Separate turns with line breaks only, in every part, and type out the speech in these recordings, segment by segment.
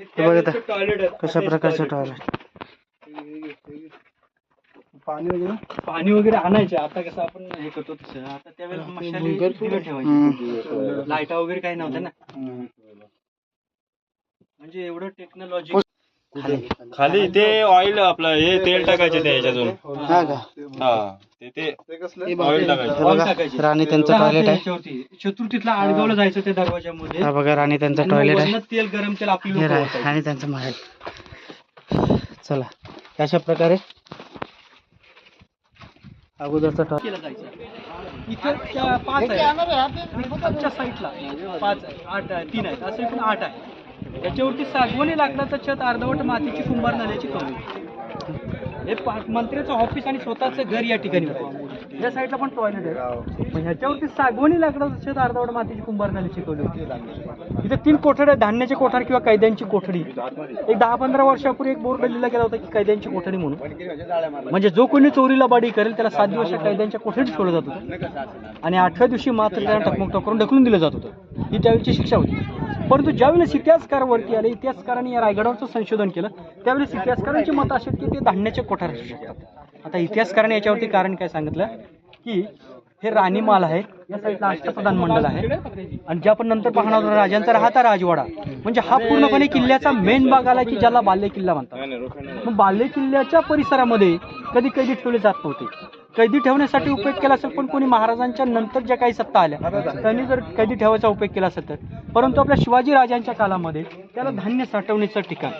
इथं कशा प्रकारचं टॉयलेट
पाणी वगैरे
पाणी वगैरे आणायचे आता कसं आपण हे करतो तसं आता त्यावेळेस मशाली दिवे ठेवायची लाईटा वगैरे काही नव्हत्या ना। म्हणजे एवढं टेक्नॉलॉजी
खाली. ते ऑइल आपलं हे तेल टाकायचे ते ह्याच्यातून
हा का?
हा ते ते
ते कसलं?
हे
ऑइल
बघा
टाकायचं.
हे बघा, राणी त्यांचं टॉयलेट आहे.
चतुर्थीतला आडगावला जायचं त्या दरवाजामध्ये
हा बघा राणी त्यांचं टॉयलेट आहे
वरनं तेल गरम तेल आपली
हे
लोकं.
आणि त्यांचं महल चला अशा प्रकारे अगोदरचा टॉयलेट
केलं जायचं. इथं त्या पाच आहे साईडला पाच आहे आठ आहे तीन आहेत. असं एकूण आठ आहे. त्याच्यावरती सागवणी लागला तर छत अर्धवट मातीची कुंभार नाल्याची कमी. हे मंत्र्याचं ऑफिस आणि स्वतःचं घर या ठिकाणी होतं. या साईडला पण टॉयलेट आहे. पण ह्याच्यावरती सागवणी लागला छत अर्धवट मातीची कुंभार नाली शिकवली होती. इथे तीन कोठड्या धान्याचे कोठार किंवा कैद्यांची कोठडी. एक दहा पंधरा वर्षापूर्वी एक बोर्ड लिहिला गेला होता की कैद्यांची कोठडी म्हणून. म्हणजे जो कोणी चोरीला बाडी करेल त्याला सात दिवस कैद्यांच्या कोठडीत ठेवलं जात होतं. आणि आठव्या दिवशी मात्र त्याला टकमक करून ढकलून दिलं जात होतं. ही त्यावेळीची शिक्षा होती. परंतु ज्यावेळेस इतिहासकार वरती आले इतिहासकारांनी या रायगडावरचं संशोधन केलं त्यावेळेस इतिहासकारांची मत अशी की ते धान्याचे कोठार असू शकतात. आता इतिहासकारांनी याच्यावरती कारण काय सांगितलं? की हे राणीमाल आहे या साईडला अष्टप्रधान मंडळ आहे. आणि जे आपण नंतर पाहणार राजांचा राहता राजवाडा. म्हणजे हा पूर्णपणे किल्ल्याचा मेन भाग आला की ज्याला बाल्य किल्ला म्हणतात. मग बाल्य किल्ल्याच्या परिसरामध्ये कधी कैदी ठेवले जात नव्हते. कैदी ठेवण्यासाठी उपयोग केला असेल पण कोणी महाराजांच्या नंतर ज्या काही सत्ता आल्या त्यांनी जर कैदी ठेवायचा उपयोग केला असेल तर. परंतु आपल्या शिवाजी राजांच्या काळामध्ये त्याला धान्य साठवण्याचं ठिकाण.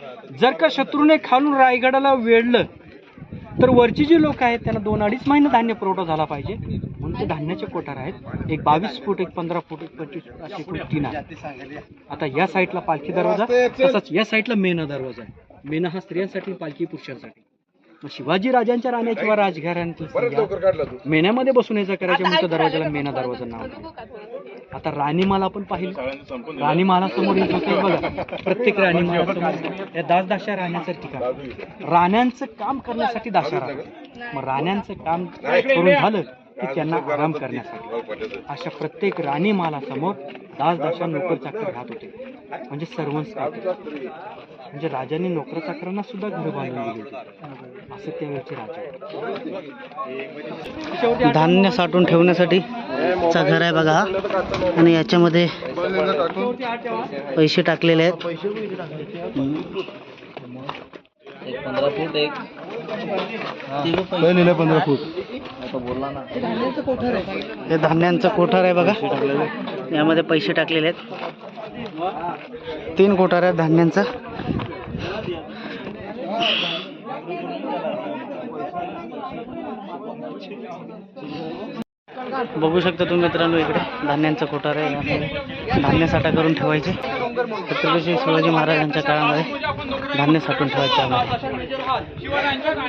जर का शत्रूने खालून रायगडाला वेढलं तर वरची जी लोक आहेत त्यांना दोन अडीच महिने धान्य पुरवठा झाला पाहिजे. म्हणून ते धान्याचे कोठार आहेत. एक बावीस फूट एक पंधरा फूट एक पंचवीस फूट असे फूट तीन आहे आता या साईडला पालखी दरवाजा तसंच या साईडला मेना दरवाजा आहे. मेना हा स्त्रियांसाठी पालखी पुरुषांसाठी. शिवाजी राजांच्या राण्या किंवा राजघराण्यातील स्त्रिया? मेण्यामध्ये बसून यायचा करायच्या म्हणून दरवाजाला मेना दरवाजा नाव. आता राणीमाला आपण पाहिलं. राणीमाला समोर येत होते बघा. प्रत्येक राणीमाला समोर या दासदाशा राहण्याचं ठिकाण राण्यांचं काम करण्यासाठी दाशा राहतात. मग राण्यांचं काम करून झालं. की त्यांना आराम करण्यासाठी. अशा प्रत्येक राणीमालासमोर दास दासदाशा नोकर चाकर राहत होते. म्हणजे सर्वंच म्हणजे राजाने नोकर चाकरांना सुद्धा घर बांधून दिली होती. असं त्यावेळेचे राजा
धान्य साठवून ठेवण्यासाठी चा घर आहे बघा. आणि याच्यामध्ये पैसे टाकलेले आहेत.
लिहिलं पंधरा फूट
हे. धान्यांचं कोठार आहे. बघा. यामध्ये पैसे टाकलेले आहेत. तीन कोठार आहेत धान्यांचं. बघू शकता तुम्ही मित्रांनो इकडे धान्यांचं कोठार आहे धान्य साठा करून ठेवायचे. छत्रपती शिवाजी महाराजांच्या काळामध्ये धान्य साठवून ठेवायचे आम्हाला.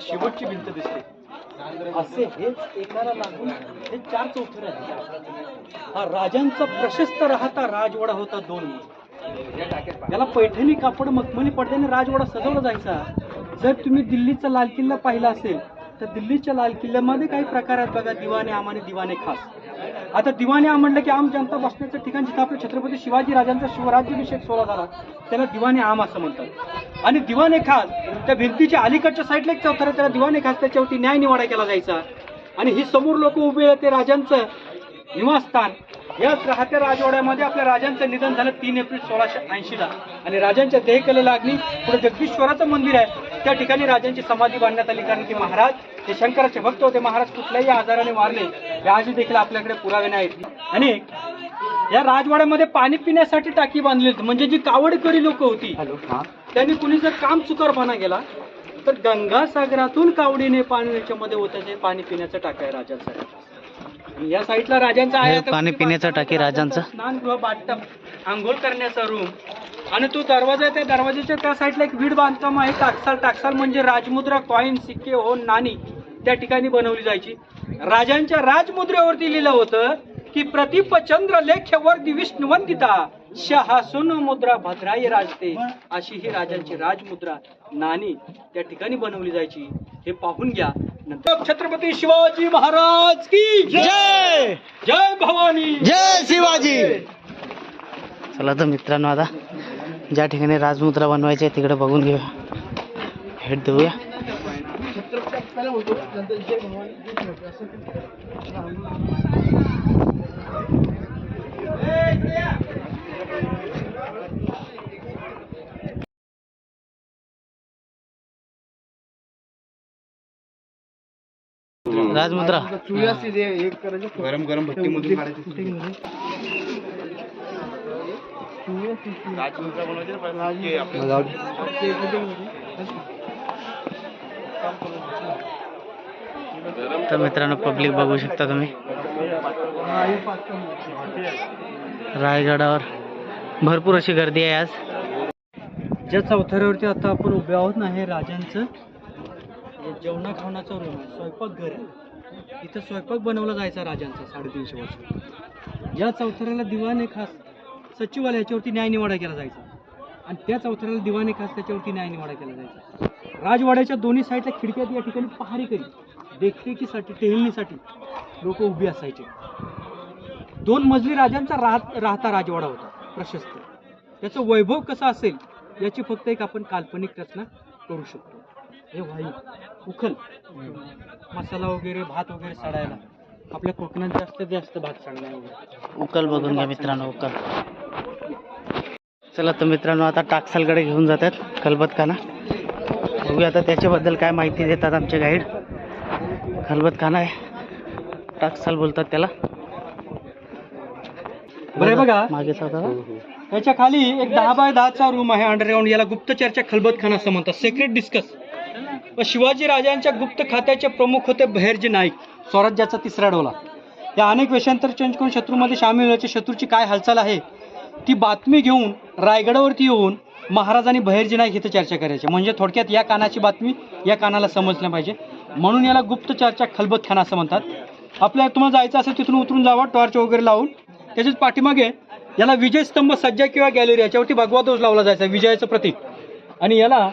शेवटची भिंत दिसते. असे हेच एकाला लागून हे चार चौथर हा राजांचा प्रशस्त राहता राजवाडा होता दोन याला पैठणी कापड मखमली पडद्याने राजवाडा सजवला जायचा. जर तुम्ही दिल्लीचा लाल किल्ला पाहिला असेल तर दिल्लीच्या लाल किल्ल्यामध्ये काही प्रकार आहेत बघा दिवाने आम आणि दिवाने खास. आता दिवाने आम म्हणलं की आम जनता बसण्याचं ठिकाण जिथं आपलं छत्रपती शिवाजी राजांचा शिवराज्याभिषेक सोहळा झाला. त्याला दिवाने आम असं म्हणतात. आणि दिवाने खास त्या भिंतीच्या अलीकडच्या साईडला एक चौथरा त्याला दिवाने खास त्याच्यावरती न्याय निवाडा केला जायचा. आणि ही समोर लोक उभे आहेत ते राजांचं निवासस्थान. याच राहत्या राजवाड्यामध्ये आपल्या राजांचं निधन झालं तीन एप्रिल सोळाशे ऐंशीला. आणि राजांच्या देहकलेला लागली पुढे जगदीश्वराचं मंदिर आहे. त्या ठिकाणी राजांची समाधी बांधण्यात आली कारण की महाराज हे शंकराचे भक्त होते. महाराज कुठल्याही आजाराने वारले हे आजही देखील आपल्याकडे पुरावे नाहीत. आणि या राजवाड्यामध्ये पाणी पिण्यासाठी टाकी बांधली होती. म्हणजे जी कावडकरी लोक होती त्यांनी कुणी जर काम चुकारपणा केला तर गंगासागरातून कावडीने पाण्याच्या मध्ये होत्याचे पाणी पिण्याचं टाका आहे आणि या साईडला राजांचा आहे.
पाणी पिण्याचं टाकी राजांचं?
स्नानगृह बाटप आंघोळ करण्याचा रूम आणि तो दरवाजा आहे, त्या दरवाजाच्या त्या साईडला एक वीड बांधकाम आहे. टाकसाल टाकसाल म्हणजे राजमुद्रा कॉईन सिक्के हो नाणी त्या ठिकाणी बनवली जायची. राजांच्या राजमुद्रेवरती लिहिलं होतं की प्रतिपचंद्र लेख्यवर्ती विष्णुवंदिता शहासून मुद्रा भद्राई राजते. अशी ही राजांची राजमुद्रा नाणी त्या ठिकाणी बनवली जायची. हे पाहून घ्या. नंतर छत्रपती शिवाजी महाराज की
जय!
जय भवानी.
जय शिवाजी. चला तर मित्रांनो आता ज्या ठिकाणी राजमुद्रा बनवायची आहे तिकडे बघून घेऊया. भेट देऊया. राजमुद्रा.
गरम गरम भट्टी काढायची.
तर मित्रांनो पब्लिक बघू शकता तुम्ही. रायगडावर. भरपूर अशी गर्दी आहे आज.
ज्या चौथऱ्यावरती आता आपण उभे आहोत ना हे राजांचं हे जेवणा खावणाचं रूम आहे. स्वयंपाकघर आहे. इथं स्वयंपाक बनवला जायचा राजांचा साडेतीनशे वर्ष. या चौथऱ्याला दिवाने खास सचिवालयाच्यावरती न्यायनिवाडा केला जायचा. आणि त्या चौथऱ्याला दिवाणी खास त्याच्यावरती न्यायनिवाडा केला जायचा. राजवाड्याच्या दोन्ही साईडला खिडक्यात या ठिकाणी पहारेकरी देखरेखीसाठी टेहळणीसाठी लोक उभी असायचे. दोन मजली राजांचा राहत राहता राजवाडा होता प्रशस्त. त्याचं वैभव कसं असेल याची फक्त एक आपण काल्पनिक रचना करू शकतो. हे वाई उखल. मसाला वगैरे भात वगैरे सडायला. आपल्या कोकणात जास्त जास्त भात सडणार
उकल बघून घ्या मित्रांनो उकल चला तर मित्रांनो आता टाकसालकडे घेऊन जातात खलबतखाना. बघूया आता त्याच्याबद्दल काय माहिती देतात आमचे गाईड खलबतखाना आहे. टाकसाल बोलतात त्याला.
बरं बघा.
मागे
त्याच्याखाली एक दहा बाय दहाचा रूम आहे अंडरग्राऊंड याला गुप्तचरच्या खलबतखाना असं म्हणतात. सेक्रेट डिस्कस व शिवाजी राजांच्या गुप्त खात्याचे प्रमुख होते बहिर्जी नाईक स्वराज्याचा तिसरा डोला. या अनेक वेषांतर चेंज करून शत्रूमध्ये सामील व्हायचे शत्रूची काय हालचाल आहे? ती बातमी घेऊन रायगडावरती येऊन महाराजांनी बहिर्जी नाईक इथं चर्चा करायची. म्हणजे थोडक्यात या कानाची बातमी या कानाला समजल्या पाहिजे. म्हणून याला गुप्तचरच्या खलबतखाना असं म्हणतात. आपल्याला तुम्हाला जायचं असेल तिथून उतरून जावा टॉर्च वगैरे लावून. त्याच्याच पाठीमागे याला विजय स्तंभ सज्जा किंवा गॅलरी याच्यावरती भगवा ध्वज लावला जायचा विजयाचं प्रतीक. आणि याला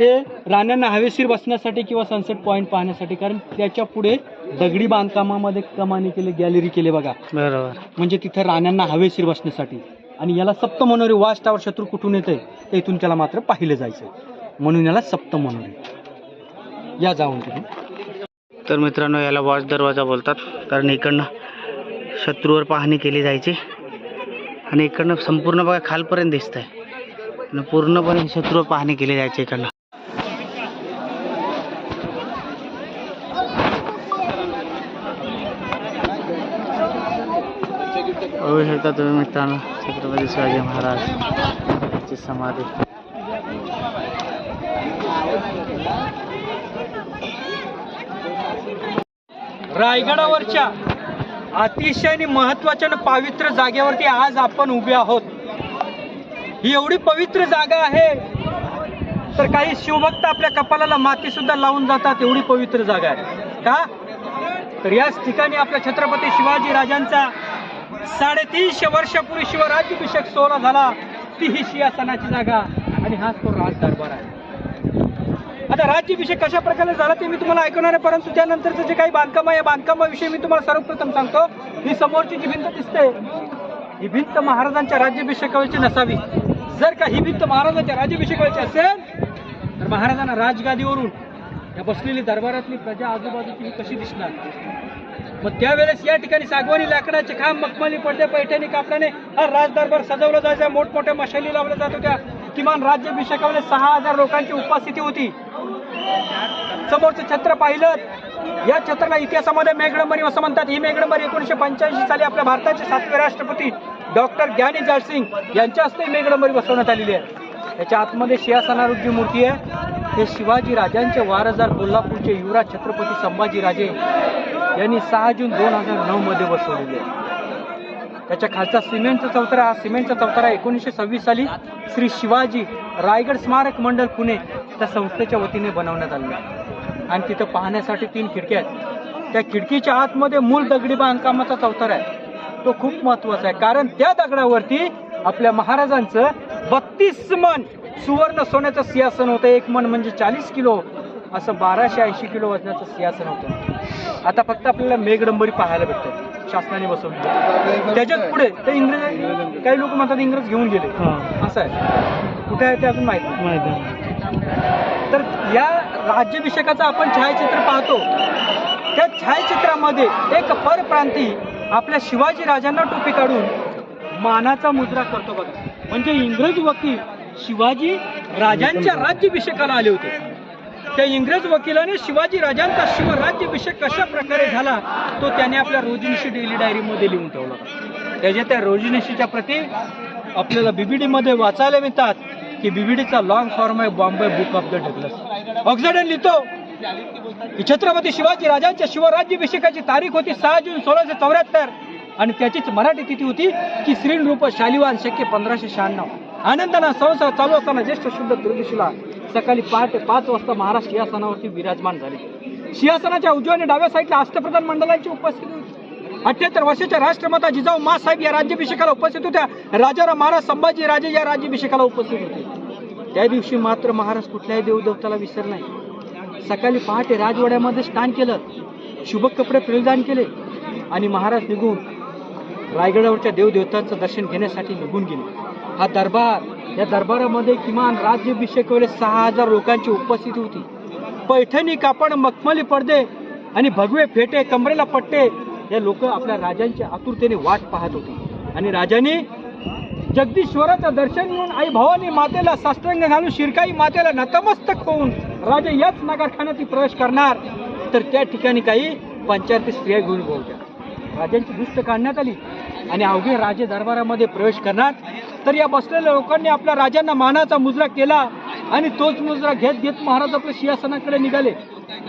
ते राण्यांना हवेशीर बसण्यासाठी किंवा सनसेट पॉईंट पाहण्यासाठी कारण त्याच्या पुढे दगडी बांधकामामध्ये कमानी केली गॅलरी केली बघा.
बरोबर.
म्हणजे तिथे राण्यांना हवेशीर बसण्यासाठी. आणि याला सप्त मनोरी वाच टावर शत्रू कुठून येते ते इथून त्याला मात्र पाहिलं जायचं म्हणून याला सप्त मनोरी. या जाऊन तुम्ही
तर मित्रांनो याला वॉच दरवाजा बोलतात कारण इकडनं शत्रूवर पाहणी केली जायची. आणि इकडनं संपूर्ण बघा खालपर्यंत दिसत आहे पूर्णपणे शत्रूवर पाहणी केली जायची इकडनं बघू शकता तुम्ही मित्रांनो छत्रपती शिवाजी महाराज यांची समाधी.
रायगडावरच्या अतिशय आणि महत्त्वाच्या आणि पवित्र जागेवरती आज आपण उभे आहोत. ही एवढी पवित्र जागा आहे तर काही शिवभक्त आपल्या कपालाला माती सुद्धा लावून जातात एवढी पवित्र जागा आहे. का? तर याच ठिकाणी आपल्या छत्रपती शिवाजी राजांचा साडेतीनशे वर्षापूर्वी शिवराज्याभिषेक सोहळा झाला. ती ही सिंहासनाची जागा आणि हाच तो राज दरबार आहे. आता राज्याभिषेक कशा प्रकारे झाला ते मी तुम्हाला ऐकवणार आहे परंतु त्यानंतरचं जे काही बांधकाम आहे या बांधकामाविषयी मी तुम्हाला सर्वप्रथम सांगतो. ही समोरची जी भिंत दिसते ही भिंत महाराजांच्या राज्याभिषेकावरची नसावी. जर का ही भिंत महाराजांच्या राज्याभिषेकावरची असेल तर महाराजांना राजगादीवरून या बसलेली दरबारातली प्रजा आजूबाजूची कशी दिसणार? मग त्यावेळेस या ठिकाणी सागवानी लाकडाचे खांब मखमली पडदे पैठणी कापडाने हा राजदरबार सजवला जायचा. मोठमोठ्या मशाली लावल्या जात होत्या. किमान राज्याभिषेकामध्ये सहा हजार लोकांची उपस्थिती होती. समोरचं छत्र पाहिलं. या छत्राला इतिहासामध्ये मेघडंबरी असं म्हणतात. ही मेघडंबरी एकोणीशे पंच्याऐंशी साली आपल्या भारताचे सातवे राष्ट्रपती डॉक्टर ज्ञानी जाळसिंग यांच्या हस्ते मेघडंबरी बसवण्यात आलेली आहे. याच्या आतमध्ये सिंहासनारूढ मूर्ती आहे. हे शिवाजी राजांचे वारसदार कोल्हापूरचे युवराज छत्रपती संभाजीराजे यांनी सहा जून दोन हजार नऊ मध्ये बसवलेली आहे. त्याच्या खालचा सिमेंटचा चौतारा हा सिमेंटचा चौतारा एकोणीसशे सव्वीस साली श्री शिवाजी रायगड स्मारक मंडळ पुणे त्या संस्थेच्या वतीने बनवण्यात आले आणि तिथं पाहण्यासाठी तीन खिडक्या आहेत. त्या खिडकीच्या आतमध्ये मूल दगडी बांधकामाचा चौतारा आहे. तो खूप महत्त्वाचा आहे. कारण त्या दगडावरती आपल्या महाराजांचं बत्तीस मन सुवर्ण सोन्याचं सिंहासन होतं. एक मन म्हणजे चाळीस किलो असं बाराशे ऐंशी किलो वजनाचं सिंहासन होतं. आता फक्त आपल्याला मेघडंबरी पाहायला भेटतं. शासनाने बसवली त्याच्यात पुढे ते इंग्रज काही लोक म्हणतात इंग्रज घेऊन गेले. असं आहे. कुठे आहे ते अजून माहीत नाही. तर या राज्याभिषेकाचं आपण छायाचित्र पाहतो. त्या छायाचित्रामध्ये एक परप्रांती आपल्या शिवाजी राजांना टोपी काढून मानाचा मुद्रा करतो बघा. म्हणजे इंग्रज वकील शिवाजी राजांच्या राज्याभिषेकाला आले होते. त्या इंग्रज वकिलाने शिवाजी राजांचा शिवराज्याभिषेक कशा प्रकारे झाला तो त्याने आपल्या रोजनिशी डेली डायरीमध्ये लिहून ठेवला. त्याच्या त्या रोजनिशीच्या प्रती आपल्याला बीबीडीमध्ये वाचायला मिळतात की बीबीडीचा लॉंग फॉर्म आहे Bombay book of the Douglas ऑक्सिडन लिहितो. की छत्रपती शिवाजी राजांच्या शिवराज्याभिषेकाची तारीख होती सहा जून सोळाशे चौऱ्याहत्तर. आणि त्याचीच मराठी तिथी होती की श्रीनरूप शालिवान शक्य पंधराशे शहाण्णव. आनंदाना संसार चालू असताना ज्येष्ठ शुद्ध त्रयोदशीला सकाळी पहाटे पाच वाजता महाराष्ट्र सिंहासनावरती विराजमान झाले. सिंहासनाच्या उजव्या आणि डाव्या साईडला अष्टप्रधान मंडळांची उपस्थिती होती. अठ्याहत्तर वर्षाच्या राष्ट्रमाता जिजाऊ मासाहेब या राज्याभिषेकाला उपस्थित होत्या. राजाराम महाराज संभाजी राजे या राज्याभिषेकाला उपस्थित होते. त्या दिवशी मात्र महाराज कुठल्याही देवदेवताला विसर नाही. सकाळी पहाटे राजवाड्यामध्ये स्नान केलं. शुभ कपडे परिधान केले आणि महाराज निघून रायगडावरच्या देवदेवतांचं दर्शन घेण्यासाठी निघून गेले. हा दरबार या दरबारामध्ये किमान राज्याभिषेक वेळेस सहा हजार लोकांची उपस्थिती होती. पैठणी कापड मखमली पडदे आणि भगवे फेटे कमरेला पट्टे हे लोक आपल्या राजांच्या आतुरतेने वाट पाहत होते. आणि राजाने जगदीश्वराचं दर्शन घेऊन आई भवानी मातेला साष्टांग घालून शिरकाई मातेला नतमस्तक होऊन राजा याच नगरखान्यात प्रवेश करणार. तर त्या ठिकाणी काही पंचायती स्त्रिया घेऊन पोहोचल्या राजांची दुष्ट काढण्यात आली आणि अवघे राजे दरबारामध्ये प्रवेश करणार. तर या बसलेल्या लोकांनी आपल्या राजांना मानाचा मुजरा केला आणि तोच मुजरा घेत घेत महाराज आपल्या सिंहासनाकडे निघाले.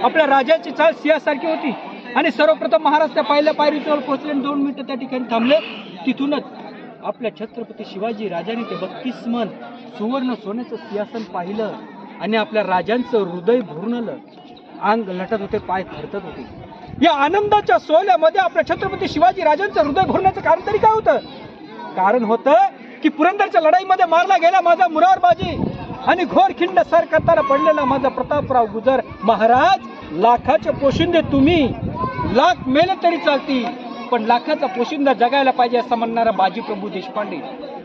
आपल्या राजाची चाल सिंहासारखी होती आणि सर्वप्रथम महाराज त्या पहिल्या पायरीजवळ पोहोचले आणि दोन मिनिटं त्या ठिकाणी थांबले. तिथूनच आपल्या छत्रपती शिवाजी राजाने ते बत्तीस मन सुवर्ण सोन्याचं सिंहासन पाहिलं आणि आपल्या राजांचं हृदय भरून अंग लटत होते पाय थरतत होते. या आनंदाच्या सोहळ्यामध्ये आपल्या छत्रपती शिवाजी राजांचं हृदय भरण्याचं कारण तरी काय होतं? कारण होतं की पुरंदरच्या लढाईमध्ये मारला गेला माझा मुरारबाजी. आणि घोर खिंड सर करताना पडलेला माझा प्रतापराव गुजर महाराज लाखाचे पोशिंदे तुम्ही. लाख मेले तरी चालतील पण लाखाचा पोशिंदा जगायला पाहिजे असं म्हणणारा बाजी प्रभू देशपांडे.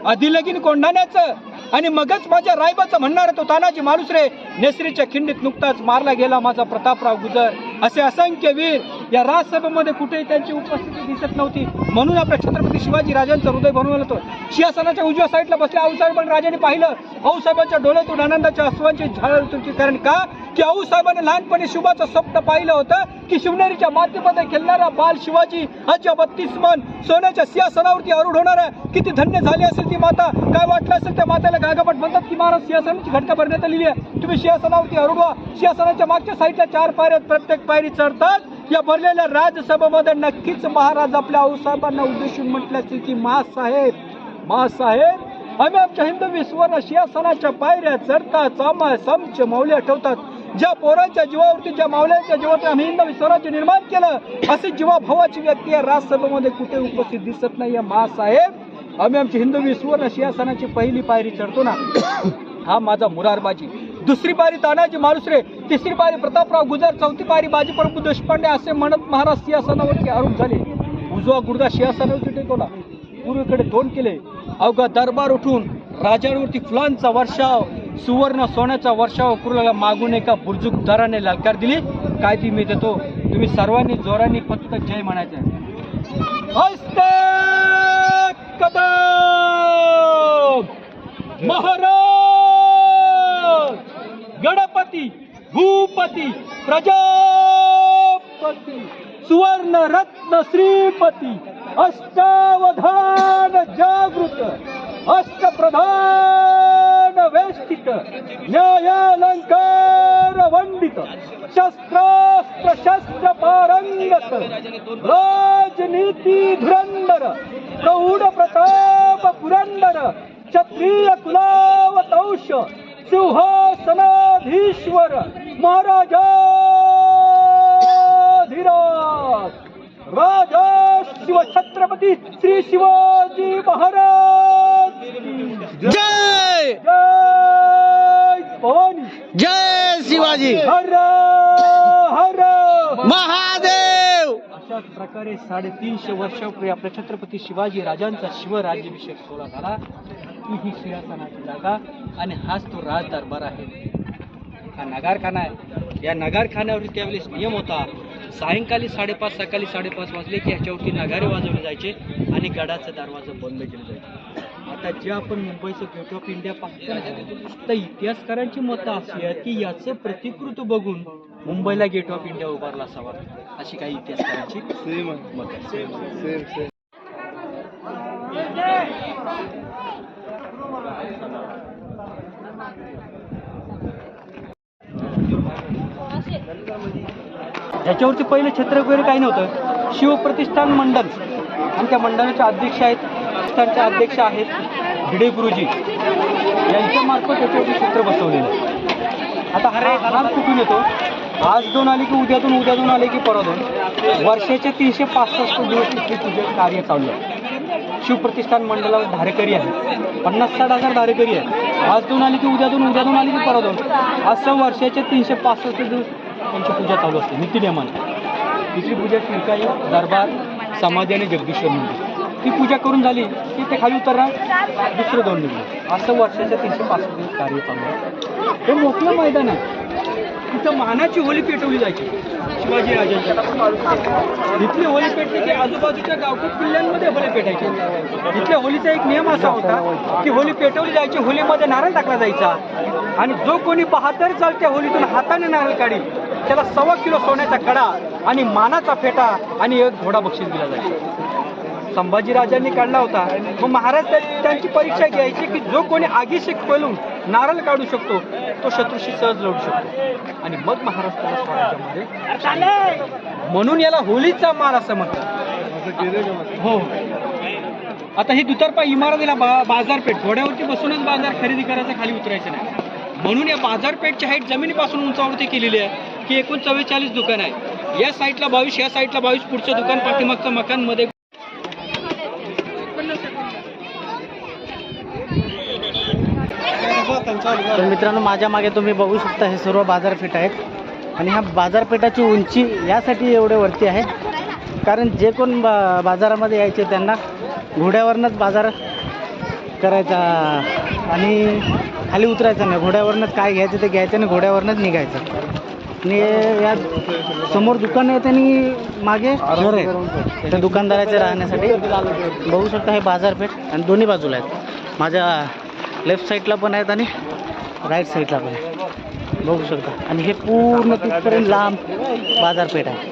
आधी लगीन कोंढाण्याचं आणि मगच माझ्या रायबाचं म्हणणारा तो तानाजी मालुसरे. नेसरीच्या खिंडीत नुकताच मारला गेला माझा प्रतापराव गुजर. असे असंख्य वीर या राजसभेमध्ये कुठेही त्यांची उपस्थिती दिसत नव्हती. म्हणून आपल्या छत्रपती शिवाजी राजांचं हृदय भरून होतं. सिंहासनाच्या उजव्या साईडला बसल्या आऊसाहेबांनी राजाने पाहिलं. आऊसाहेबांच्या डोळ्यातून आनंदाच्या अश्वांची झाड तुमची कारण का? की आऊसाहेबांनी लहानपणी शुभाचं स्वप्न पाहिलं होतं की शिवनेरीच्या मातीमध्ये खेळणारा बाल शिवाजी आजच्या बत्तीस मन सोन्याच्या सिंहासनावरती आरूढ होणार आहे. किती धन्य झाली असेल ती माता. काय वाटलं असेल त्या मातेला गागापट म्हणतात की महाराज सिंहासनाची घटना भरण्यात आलेली आहे. तुम्ही सिंहासनावरती आरूढ व्हा. सिंहासनाच्या मागच्या साईडला चार पायऱ्यात प्रत्येक पायरी चढतात. या भरलेल्या राजसभेमध्ये नक्कीच महाराज आपल्या आऊसाहेबांना उद्देशून म्हटले असेल की मासाहेब मासाहेब आम्ही आमच्या हिंदू या सिंहासनाच्या पायऱ्या चढता चामा समच मौल्य ठेवतात. ज्या पोरांच्या जीवावरती ज्या मावल्यांच्या जीवावरती आम्ही हिंदू स्वराज्य निर्माण केलं अशी जीवाभावाची व्यक्ती या राजसभेमध्ये कुठे उपस्थित दिसत नाही. मासाहेब आम्ही आमची हिंदवी या सिंहासनाची पहिली पायरी चढतो ना. हा माझा मुरारबाजी. दुसरी पारी तानाजी मालुसरे तिसरी पारी प्रतापराव गुजर चौथी पारी बाजी प्रभू देशपांडे असे म्हणत महाराज सिंहासनावरती आरोप झाले. उजवा गुडगा सिंहासनावरती टेकवला. पूर्वेकडे दोन केले. अवघा दरबार उठून राजांवरती फुलांचा वर्षाव सुवर्ण सोन्याचा वर्षाव कुर्ला मागून एका बुर्जुकदाराने ललकार दिली. काय ती मी देतो तुम्ही सर्वांनी जोरांनी फक्त जय म्हणायचं. कदम महाराज गणपती भूपती प्रजापती सुवर्ण रत्न श्रीपती अष्टावधान जागृत अष्टप्रधान वेष्टित न्यायालंकार वंडित शस्त्रास्त्र शस्त्र पारंगत राजनीती धुरंदर प्रौढ प्रताप पुरंदर क्षत्रिय कुलावतौष सिंहासनाधीश्वर महाराजाधिराज राजा शिव छत्रपती श्री शिवाजी महाराज की
शिवाजी.
हर हर
महादेव!
अशाच प्रकारे साडेतीनशे वर्षापूर्वी आपल्या छत्रपती शिवाजी राजांचा शिवराज्याभिषेक सोहळा झाला. ही ही सिंहासनाची जागा आणि हाच तो राज दरबार आहे. हा नगारखाना आहे. या नगारखान्यावरती त्यावेळेस नियम होता सायंकाळी साडेपाच सकाळी साडेपाच वाजले की ह्याच्यावरती नगारे वाजवले जायचे आणि गडाचा दरवाजा बंद केले जायचे. आता जे आपण मुंबईचं गेट ऑफ इंडिया पाहतो तर इतिहासकारांची मतं अशी आहेत की याचं प्रतिकृत बघून मुंबईला गेट ऑफ इंडिया उभारला असावा. अशी काही इतिहासकारांची मत आहे याच्यावरती पहिले छत्र वगैरे काही नव्हतं. शिवप्रतिष्ठान मंडळ आणि त्या मंडळाचे अध्यक्ष आहेत प्रतिष्ठानचे अध्यक्ष आहेत भिडे गुरुजी. यांच्या मार्फत याच्यावरती सूत्र बसवलेलं आहे. आता हा हात कुठून येतो? आज दोन आले की उद्या दोन उद्या दोन आले की परवा दोन वर्षाचे तीनशे पासष्ट दिवस इथे तुझे कार्य चालू आहे. शिवप्रतिष्ठान मंडळावर धारेकरी आहे पन्नास साठ हजार धारेकरी आहे आज दोन आले की उद्या दोन उद्या दोन आले की परवा दोन असं वर्षाचे तीनशे पासष्ट दिवस त्यांची पूजा चालू असते. नित्यनियमाने तिसरी पूजा शिरकाई दरबार समाधी आणि जगदीश्वर मंदिर. ती पूजा करून झाली की ते खाली उतरणार. दुसरं दोन निघलं. असं वर्षाच्या तीनशे पासष्ट दिवस कार्य चालू आहे. हे मोठं मैदान आहे. तिथं मानाची होली पेटवली जायची. शिवाजी राजांच्या इथली होली पेटली की आजूबाजूच्या गावठी किल्ल्यांमध्ये होली पेटायची. इथल्या होलीचा एक नियम असा होता की होली पेटवली जायची होलीमध्ये नारळ टाकला जायचा. आणि जो कोणी बहादर चालत्या होलीतून हाताने नारळ काढील त्याला सव्वा किलो सोन्याचा कडा आणि मानाचा फेटा आणि एक घोडा बक्षीस दिला जायचा. संभाजीराजांनी काढला होता. मग महाराज त्यांची परीक्षा घ्यायची की जो कोणी आगीशी खोलून नारळ काढू शकतो तो शत्रूशी सहज लढू शकतो. आणि मग महाराष्ट्राला स्वराज्यामध्ये म्हणून याला होलीचा मार असं म्हणतात. हो. आता ही दुतर्फा इमारतीला बा बाजारपेठ घोड्यावरती बसूनच बाजार खरेदी करायचा खाली उतरायचं नाही. म्हणून या बाजारपेठची हाईट जमिनीपासून उंचावरती केलेली आहे की एकूण चव्वेचाळीस दुकान आहे. या साईटला बावीस या साईटला बावीस पुढचं दुकान पाठीमागचं मकानमध्ये
तर मित्रांनो माझ्या मागे तुम्ही बघू शकता हे सर्व बाजारपेठ आहेत. आणि ह्या बाजारपेठाची उंची यासाठी एवढे वरती आहे. कारण जे कोण बा बाजारामध्ये यायचे त्यांना घोड्यावरनंच बाजार करायचा आणि खाली उतरायचं नाही. घोड्यावरनंच काय घ्यायचं ते घ्यायचं आणि घोड्यावरनंच निघायचं. आणि या समोर दुकान आहे आणि मागे. घर आहे. त्या राहण्यासाठी. बघू शकता हे बाजारपेठ. आणि दोन्ही बाजूला आहेत. माझ्या लेफ्ट साईडला पण आहेत आणि राईट साईडला पण आहे बघू शकता. आणि हे पूर्ण तिथपर्यंत लांब बाजारपेठ आहे.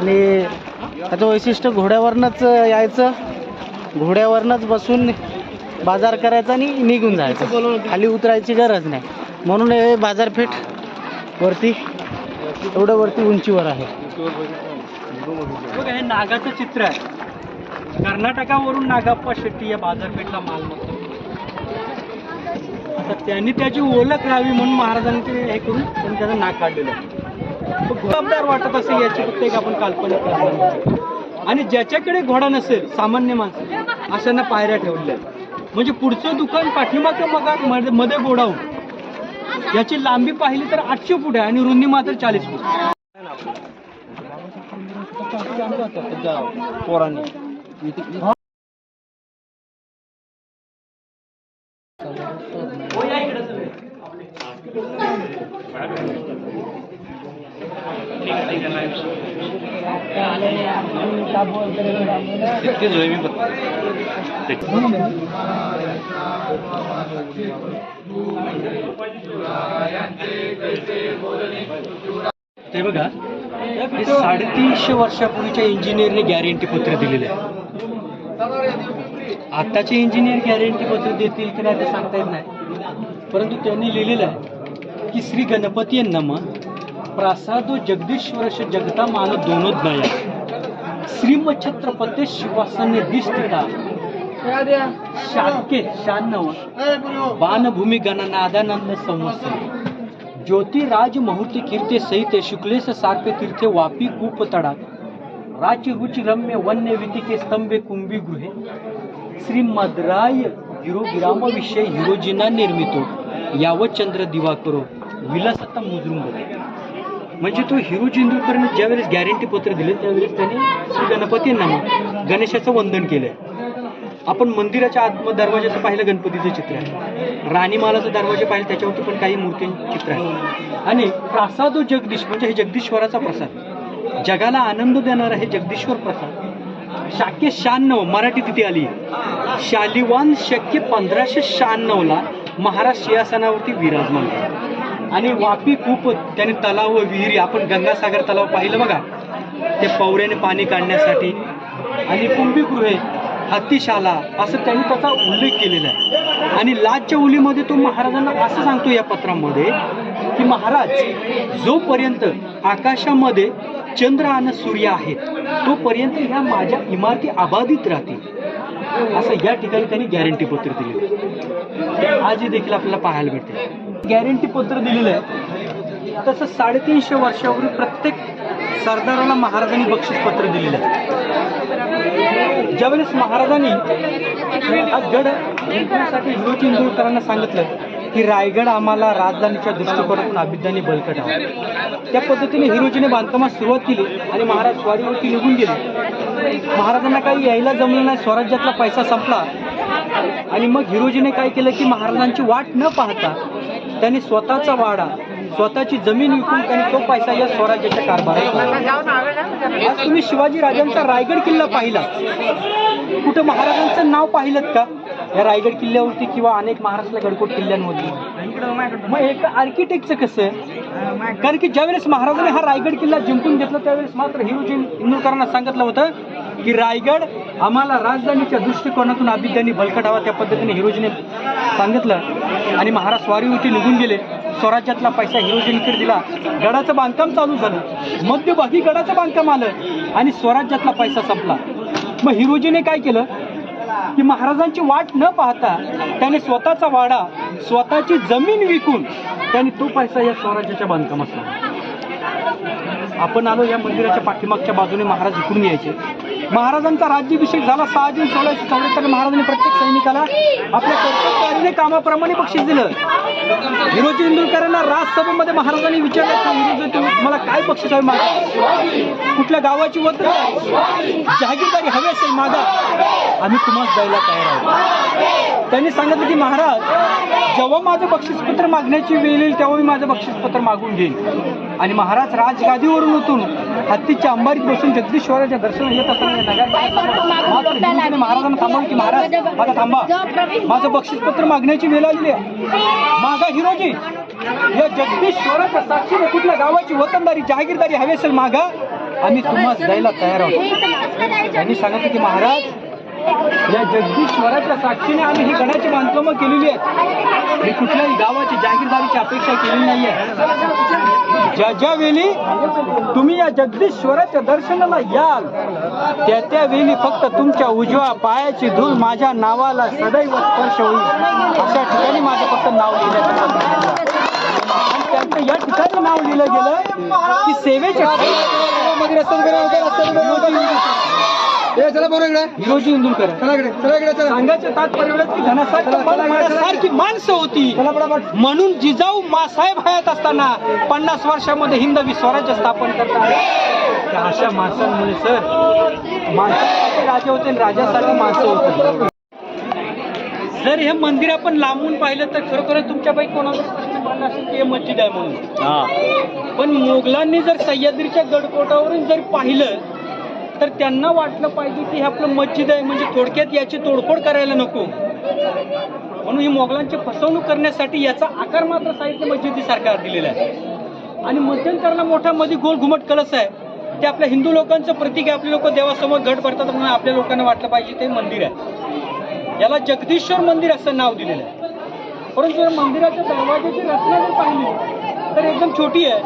आणि त्याचं वैशिष्ट्य घोड्यावरनंच यायचं. घोड्यावरनंच बसून बाजार करायचा आणि निघून जायचं. खाली उतरायची गरज नाही. म्हणून हे बाजारपेठ वरती एवढं वरती उंचीवर आहे.
हे नागाचं चित्र आहे. कर्नाटकावरून नागाप्पा शेट्टी या बाजारपेठला माल असं त्यांनी त्याची ओळख राहावी म्हणून महाराजांनी ते हे करून त्यांनी त्याचं नाक काढलेलं. आहे वाटत असेल याची फक्त एक आपण काल्पनिक आणि ज्याच्याकडे घोडा नसेल सामान्य माणसं अशांना पायऱ्या ठेवल्या म्हणजे पुढचं दुकान पाठीमागं मग मध्ये- मध्ये याची लांबी पाहिली तर आठशे फूट आहे आणि रुंदी मात्र चाळीस फूट. पोरांनी. ते बघा हे साडेतीनशे वर्षापूर्वीच्या इंजिनियरने गॅरंटी पत्र दिलेलं आहे. आताचे इंजिनियर गॅरंटी पत्र देतील की नाही ते सांगता येत नाही. परंतु त्यांनी लिहिलेलं आहे की श्री गणपती नम प्रासादो जगदीश्वरश जगता मान दोनोदनया श्रीम छत्रपती दिष्टिता. शाके शहाण्णव. बाणभूमी गणनादानंद संवत्सर. ज्योतिराज मुहूर्त कीर्ते सहित शुक्लेश सार्पे तीर्थे वापी कूप तडाक राज्य रम्य वन्य वितिके स्तंभे कुंभी गृहे. श्रीमद्राय हिरो विराम विषय हिरोजीना निर्मितो. यावत चंद्र दिवा करो विलासत्ता मुजरून होते म्हणजे तो हिरो जिंदूरकरने ज्यावेळेस गॅरंटी पत्र दिले त्यावेळेस त्याने श्री गणपतींना मग गणेशाचं वंदन केलंय. आपण मंदिराच्या आत्म दरवाजाचं पाहिलं गणपतीचं चित्र आहे. राणीमालाचं दरवाजे पाहिलं त्याच्यावरती पण काही मूर्ती चित्र आहे. आणि प्रासाद हो जगदीश म्हणजे हे जगदीश्वराचा प्रसाद. जगाला आनंद देणारा हे जगदीश्वर प्रसाद. शाक्य शहाण्णव मराठी तिथे आली. शालिवान शक्य पंधराशे शहाण्णवला महाराज सिंहासनावरती विराजमान झाला. आणि वापी खूप त्याने तलाव विहिरी आपण गंगासागर तलाव पाहिलं बघा. ते पवऱ्याने पाणी काढण्यासाठी. आणि कुंभीगृहे हत्तीशाला असं त्यांनी त्याचा उल्लेख केलेला आहे. आणि लाजच्या उलीमध्ये तो महाराजांना असं सांगतो या पत्रामध्ये की महाराज जोपर्यंत आकाशामध्ये चंद्र आणि सूर्य आहेत तोपर्यंत ह्या माझ्या इमारती अबाधित राहतील. असं या ठिकाणी त्यांनी गॅरंटी पत्र दिले आजही देखील आपल्याला पाहायला भेटते गॅरंटी पत्र दिलेलं आहे. तसं साडेतीनशे वर्षापूर्वी प्रत्येक सरदाराला महाराजांनी बक्षीस पत्र दिलेलं आहे. ज्यावेळेस महाराजांनी हा गड जिंकण्यासाठी हिरो इंदुरकरांना सांगितलं की रायगड आम्हाला राजधानीच्या दृष्टिकोनातून अभिज्ञानी बळकट आहे त्या पद्धतीने हिरोजीने बांधकामास सुरुवात केली आणि महाराज स्वारीवरती निघून गेले. महाराजांना काही यायला जमलं नाही स्वराज्यातला पैसा संपला. आणि मग हिरोजीने काय केलं की महाराजांची वाट न पाहता त्यांनी स्वतःचा वाडा स्वतःची जमीन विकून त्यांनी तो पैसा या स्वराज्याच्या कारभारात आज तुम्ही शिवाजी राजांचा रायगड किल्ला पाहिला. कुठं महाराजांचं नाव पाहिलं का? या रायगड किल्ल्यावरती किंवा अनेक महाराष्ट्रातल्या गडकोट किल्ल्यांवरती? मग एक आर्किटेक्टचं कसं? कारण की ज्यावेळेस महाराजांनी हा रायगड किल्ला जिंकून घेतला त्यावेळेस मात्र हिरोजी इंदुरकरांना सांगितलं होतं की रायगड आम्हाला राजधानीच्या दृष्टिकोनातून अभिज्ञानी बलकटावा त्या पद्धतीने हिरोजीने सांगितलं. आणि महाराज स्वारीवरती निघून गेले. स्वराज्यातला पैसा हिरोजींकडे दिला. गडाचं बांधकाम चालू झालं. मध्यभागी गडाचं बांधकाम आलं आणि स्वराज्यातला पैसा संपला. मग हिरोजीने काय केलं? की महाराजांची वाट न पाहता त्याने स्वतःचा वाडा स्वतःची जमीन विकून त्याने तो पैसा या स्वराज्याच्या बांधकामात लावला. आपण आलो या मंदिराच्या पाठीमागच्या बाजूने महाराज इकडून यायचे. महाराजांचा राज्याभिषेक झाला सहा जून सोळाशे चौऱ्याहत्तर महाराजांनी प्रत्येक सैनिकाला आपल्या कर्तव्याने कामाप्रमाणे बक्षीस दिलं. हिरोजी इंदुरकरांना राजसभेमध्ये महाराजांनी विचारलं की हिरोजी मला काय बक्षीस हवे मागा? कुठल्या गावाची वत जहागीरदारी हवी असेल मागा? आम्ही तुम्हाला द्यायला तयार आहोत. त्यांनी सांगितलं की महाराज जेव्हा माझं बक्षीसपत्र मागण्याची वेळ येईल तेव्हा मी माझं बक्षीसपत्र मागून घेईन. आणि महाराज राजगादीवरून उतरून हत्तीच्या अंबारीत बसून जगदीश्वराच्या दर्शन येत असताना महाराजांना थांबवलं की महाराज माझा थांबा. माझं बक्षीसपत्र मागण्याची वेळ आलेली आहे. मागा हिरोजी या जगदीश्वराच्या साक्षीने कुठल्या गावाची वतनदारी जहागीरदारी हवी असेल मागा आम्ही तुम्हाला द्यायला तयार आहोत. त्यांनी सांगितलं की महाराज या जगदीश्वराच्या साक्षीने आम्ही ही गडाची बांधकामं केलेली आहेत. मी कुठल्याही गावाची जागीरदारीची अपेक्षा केलेली नाहीये. ज्या ज्या वेळी तुम्ही या जगदीश्वराच्या दर्शनाला याल त्या त्या वेळी फक्त तुमच्या उजव्या पायाची धूळ माझ्या नावाला सदैव स्पर्श होईल. अशा ठिकाणी माझं फक्त नाव आणि त्यांचं या ठिकाणी नाव लिहिलं गेलं की सेवेच्या हिरोजी इंदुरकर. सांगायचं तात्पर्य एवढंच की सारखी माणसं होती. म्हणून जिजाऊ मासाहेब हयात असताना पन्नास वर्षामध्ये हिंदवी स्वराज्य स्थापन करतात. त्या अशा माणसांमुळे सर माणसासाठी राजे होते आणि राजासाठी माणसं होती. जर हे मंदिर आपण लांबून पाहिलं तर खरोखर तुमच्यापैकी कोणाला प्रश्न पडला असेल की हे मस्जिद आहे म्हणून?
हा.
पण मोगलांनी जर सह्याद्रीच्या गडकोटावरून जर पाहिलं तर त्यांना वाटलं पाहिजे की हे आपलं मस्जिद आहे म्हणजे थोडक्यात याची तोडफोड करायला नको. म्हणून ही मोगलांची फसवणूक करण्यासाठी याचा आकार मात्र साहित्य मस्जिदीसारखा दिलेला आहे. आणि मध्यंतराला मोठा मध्ये गोल घुमट कलश आहे. ते आपल्या हिंदू लोकांचं प्रतीक आहे आपले लोक देवासमोर घट भरतात म्हणून आपल्या लोकांना वाटलं पाहिजे ते मंदिर आहे. याला जगदीश्वर मंदिर असं नाव दिलेलं आहे. परंतु या मंदिराच्या दरवाजाची रचना जर पाहिली तर एकदम छोटी आहे.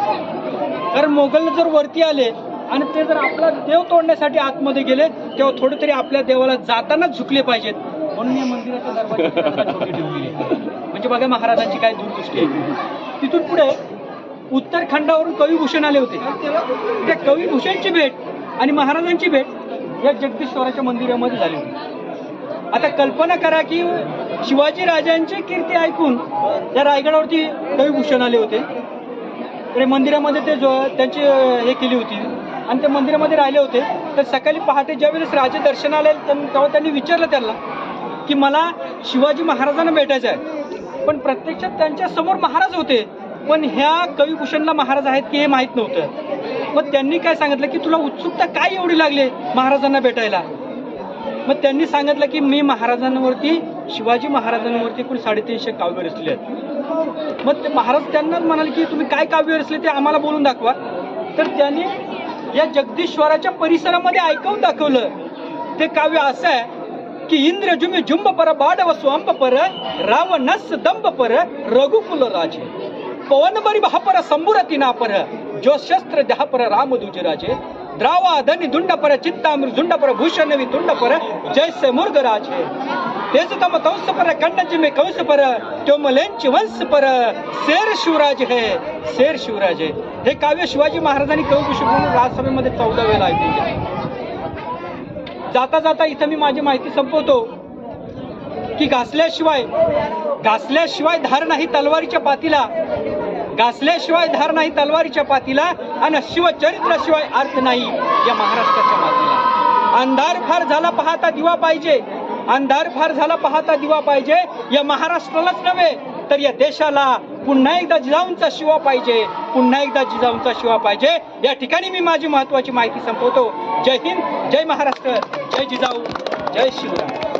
कारण मोगल जर वरती आले आणि ते जर आपला देव तोडण्यासाठी आतमध्ये गेले तेव्हा थोडं तरी आपल्या देवाला जातानाच झुकले पाहिजेत. म्हणून या मंदिराच्या दरवाजाची म्हणजे बघा महाराजांची काय दूरदृष्टी आहे. तिथून पुढे उत्तरखंडावरून कविभूषण आले होते. त्या कविभूषणची भेट आणि महाराजांची भेट या जगदीश्वराच्या मंदिरामध्ये झाली होती. आता कल्पना करा की शिवाजी राजांची कीर्ती ऐकून त्या रायगडावरती कविभूषण आले होते. तर मंदिरामध्ये ते जो त्यांची हे केली होती. आणि त्या मंदिरामध्ये राहिले होते. तर सकाळी पहाटे ज्यावेळेस राजे दर्शनाला आले तेव्हा त्यांनी विचारलं त्यांना की मला शिवाजी महाराजांना भेटायचं आहे. पण प्रत्यक्षात त्यांच्यासमोर महाराज होते. पण ह्या कविभूषणला महाराज आहेत की हे माहीत नव्हतं. मग त्यांनी काय सांगितलं की तुला उत्सुकता काय एवढी लागली महाराजांना भेटायला? मग त्यांनी सांगितलं की मी महाराजांवरती शिवाजी महाराजांवरती एकूण साडेतीनशे काव्य रचले आहेत. मग ते महाराज त्यांनाच म्हणाले की तुम्ही काय काव्य रचले ते आम्हाला बोलून दाखवा. तर त्यांनी या जगदीश्वराच्या परिसरामध्ये ऐकवून दाखवलं. ते काव्य असं आहे की इंद्र जुमी जुंब पर बाडव स्वांब पर रावणस दंब पर रघुकुल राजे. पवन बरी पर संबुरती ना पर जो शस्त्र दहा पर राम दुजे राजे. द्रावा धनी दुंड पर चित्तामृ झुंड पर भूषण वि तुंड पर से मुर्ग राजे. तेज तम कंस पर कंडज में कंस पर त्यो मलेंच वंश पर शेर शिवराज है शेर शिवराज है हे काव्य शिवाजी महाराजांनी कविभूषण म्हणून राजसभेमध्ये चौदा वेळा ऐकून जाता जाता इथं मी माझी माहिती संपवतो की घासल्याशिवाय घासल्याशिवाय धार नाही तलवारीच्या पातीला घासल्याशिवाय धार नाही तलवारीच्या पातीला आणि शिवचरित्राशिवाय अर्थ नाही या महाराष्ट्राच्या मातीला अंधार फार झाला पाहता दिवा पाहिजे अंधार फार झाला पाहता दिवा पाहिजे. या महाराष्ट्रालाच नव्हे तर या देशाला पुन्हा एकदा जिजाऊंचा शिवा पाहिजे. पुन्हा एकदा जिजाऊंचा शिवा पाहिजे. या ठिकाणी मी माझी महत्वाची माहिती संपवतो. जय हिंद जय महाराष्ट्र जय जिजाऊ जय शिवराय.